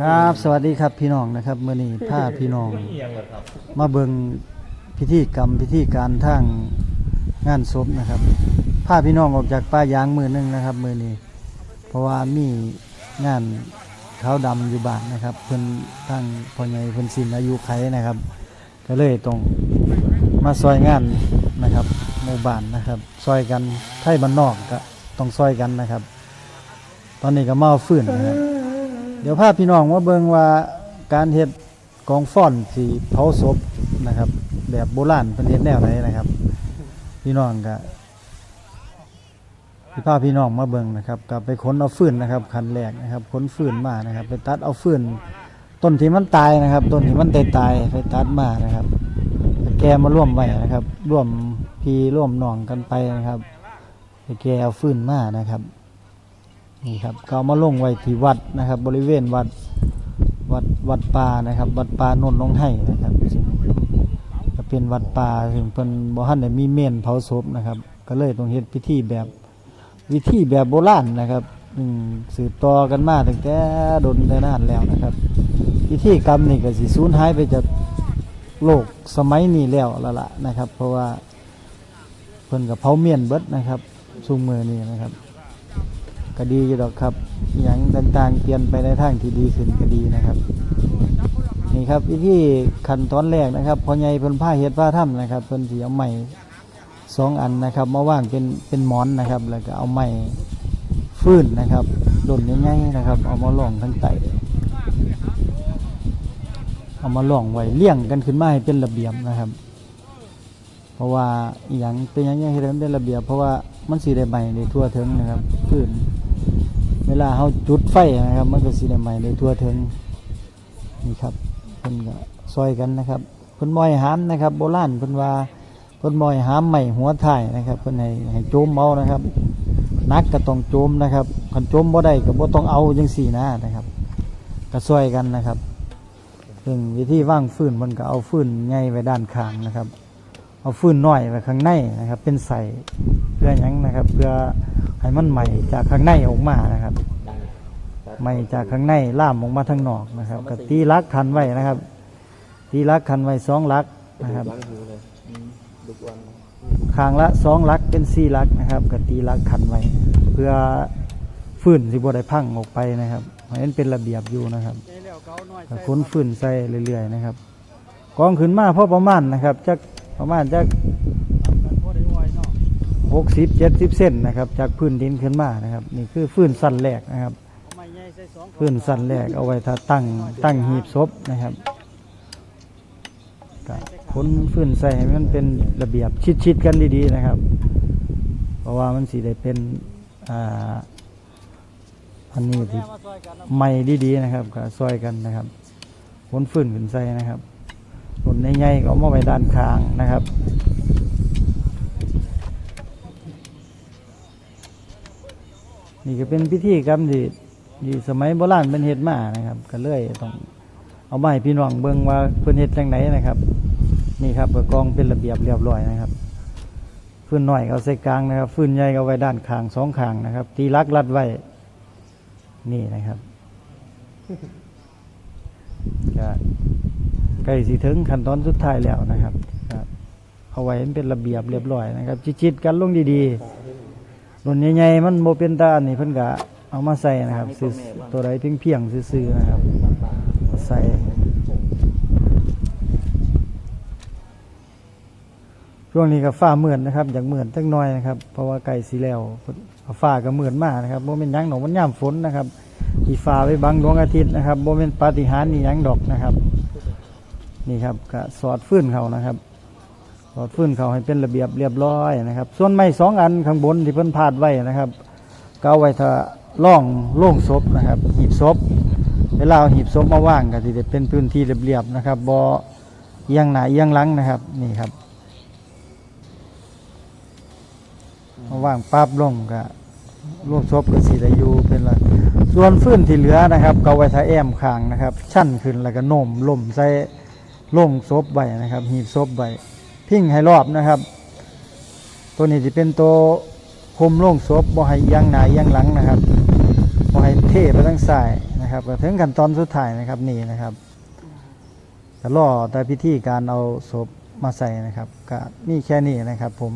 ครับ สวัสดีครับพี่น้องนะครับเมื่อนี้พาพี่น้อง มาเบิงพิธีกรรมพิธีการทางงานศพนะครับพาพี่น้องออกจากป่ายางมือหนึงนะครับมือนี้ เพราะว่ามีงานขาวดำอยู่บ้านนะครับเพิ่นทางพ่อใหญ่เพิ่นสินอายุไขนะครับ ก็เลยต้องมาซอยงานนะครับหมู่บ้านนะครับซอยกันไทยบ้านนอกก็ต้องซอยกันนะครับ ตอนนี้ก็มาเอาฟื้นนะครับ เดี๋ยวพาพี่น้องมาเบิ่งว่าการเฮ็ดกองฟ้อนสีเผาศพนะครับ แบบโบราณเป็นเฮ็ดแนวไหนนะครับ พี่น้องก็พี่พาพี่น้องมาเบิ่งนะครับก็ไปขนเอาฟืนนะครับคันแรกนะครับขนฟืนมานะครับ ไปตัดเอาฟืนต้นที่มันตายนะครับ ต้นที่มันตายตายไปตัดมานะครับแกมาร่วมไว้นะครับ ร่วมพี่ร่วมน้องกันไปนะครับแกเอาฟืนมานะครับ นี่ครับเอามาลงไว้ที่วัดนะครับ บริเวณวัดวัดวัดป่านะครับ วัดป่านนท์ลงให้นะครับซึ่งก็เป็นวัดป่าซึ่งเป็นบ่ทันได้มีเมนเผาศพนะครับ ก็เลยต้องเฮ็ดพิธีแบบวิธีแบบโบราณนะครับสืบต่อกันมาตั้งแต่ดนแต่นานแล้วนะครับพิธีกรรมนี่ก็สิสูญหายไปจากโลกสมัยนี้แล้วละละนะครับ เพราะว่าเพิ่นกับเผาเมียนเบิดนะครับซุมือนี้นะครับ ก็ดีอยู่ดอกครับอย่างต่างๆ เปลี่ยนไปในทางที่ดีขึ้นก็ดีนะครับ นี่ครับวิธีขั้นตอนแรกนะครับพอใหญ่เพิ่นผ้าเฮ็ดผ้าถ้ำนะครับเพิ่นสีเอาไม้สองอันนะครับมาว่างเป็นเป็นหมอนนะครับ แล้วก็เอาไม้ฟื้นนะครับดนง่ายๆนะครับ เอามาล่องทั้งไตเอามาล่องไว้เลี่ยงกันขึ้นมาให้เป็นระเบียบนะครับ เพราะว่าอย่างเป็นอย่างนี้ให้มันเป็นระเบียบ เพราะว่ามันสีได้ใหม่ในทั่วถึงนะครับพื้น วลาเขาจุดไฟนะครับ มันก็สีได้ใหม่ในทั่วถึงนี่ครับเพิ่นก็ซอยกันนะครับเพิ่นมอยหามนะครับ โบราณเพิ่นว่าเพิ่นมอยหามใหม่หัวถ่ายนะครับเพิ่นให้ให้โจมเอานะครับนักก็ต้องโจมนะครับคันโจมบ่ได้ก็บ่ต้องเอาจังสี่นะนะครับก็ซอยกันนะครับซึ่งวิธีว่างฟื้นมันก็เอาฟื้นไงไว้ด้านข้างนะครับ เอาฟื้นน้อยไว้ข้างในนะครับ เป็นใส่เพื่อยังนะครับ เพื่อ ให้มันใหม่จากข้างในออกมานะครับใหม่จากข้างในล่ามออกมาทางนอกนะครับก็ตีลักคันไว้นะครับ ตีลักคันไว้สองลักนะครับข้างละสองลักเป็นสี่ลักนะครับก็ตีลักคันไว้เพื่อฟืนสิบได้พังออกไปนะครับให้มันเป็นระเบียบอยู่นะครับก็ขนฟืนใส่เรื่อยๆนะครับกองขึ้นมาพอประมาณนะครับจากประมาณจาก หกสิบเจ็ดสิบเซนนะครับ จากพื้นดินขึ้นมานะครับ นี่คือฟื้นสั้นแรกนะครับฟื้นสั้นแรกเอาไว้ถ้าตั้งตั้งหีบศพนะครับก็ค้นฟื้นใส่ให้มันเป็นระเบียบชิดๆกันดีๆนะครับ เพราะว่ามันสีได้เป็นอ่าอันนี้ที่ไม่ดีๆนะครับก็ซอยกันนะครับค้นฟื้นขึ้นใส่นะครับต้นใหญ่ๆก็เอามาไว้ด้านข้างนะครับ นี่ก็เป็นพิธีกรรมที่ที่สมัยโบราณเป็นเฮ็ดมานะครับ ก็เลยต้องเอามาให้พี่น้องเบิ่งว่าเพิ่นเฮ็ดจังไดนนะครับ นี่ครับก็กองเป็นระเบียบเรียบร้อยนะครับฟืนหน่อยเอาใส่กลางนะครับฟืนใหญ่เอาไว้ด้านข้างสองข้างนะครับ ตีลักรัดไว้นี่นะครับก็ใกล้สิถึงขั้นตอนสุดท้ายแล้วนะครับเอาไว้เป็นระเบียบเรียบร้อยนะครับจิตๆกันลงดีๆ รุ่นใหญ่ๆมันโมเป็นตาอันนี้เพิ่นก็เอามาใส่นะครับซื้อตัวใดเพียงๆซื้อๆนะครับ ใส่ช่วงนี้ก็ฟ้ามืดนะครับอย่างมืดจังน้อยนะครับ เพราะว่าไก่สีแล้วฟ้าก็มืดมากนะครับโมเป็นหยังหนองมันย่ำฝนนะครับที่ฟ้าไปบังดวงอาทิตย์นะครับโมเป็นปาฏิหาริย์นี่หยังดอกนะครับ นี่ครับก็สอดฟื้นเขานะครับ สอดฟื้นเขาให้เป็นระเบียบเรียบร้อยนะครับ ส่วนไม้สองอันข้างบนที่เพิ่นพาดไว้นะครับก็เอาไว้ถ้าล่องโล่งศพนะครับ หีบศพเวลาเอาหีบศพมาว่างก็ที่จะเป็นพื้นที่เรียบๆนะครับบอเอียงหนาเอียงหลังนะครับนี่ครับมาว่างปั๊บลงก็ร่วมศพก็สีได้อยู่เป็นละส่วนฟื้นที่เหลือนะครับก็เอาไว้ถ้าแอมข้างนะครับ ชั้นขึ้นแล้วก็โน้มล่มใส่โล่งศพไว้นะครับ หีบศพไว้ พิ้งให้รอบนะครับ ตัวนี้จะเป็นตัวคุมโล่งศพบ่ให้ยังหนายังหลังนะครับบ่ให้เทไปทั้งสายนะครับก็ถึงขั้นตอนสุดท้ายนะครับนี่นะครับแต่ล่อแต่พิธีการเอาศพมาใส่นะครับก็มีแค่นี้นะครับผม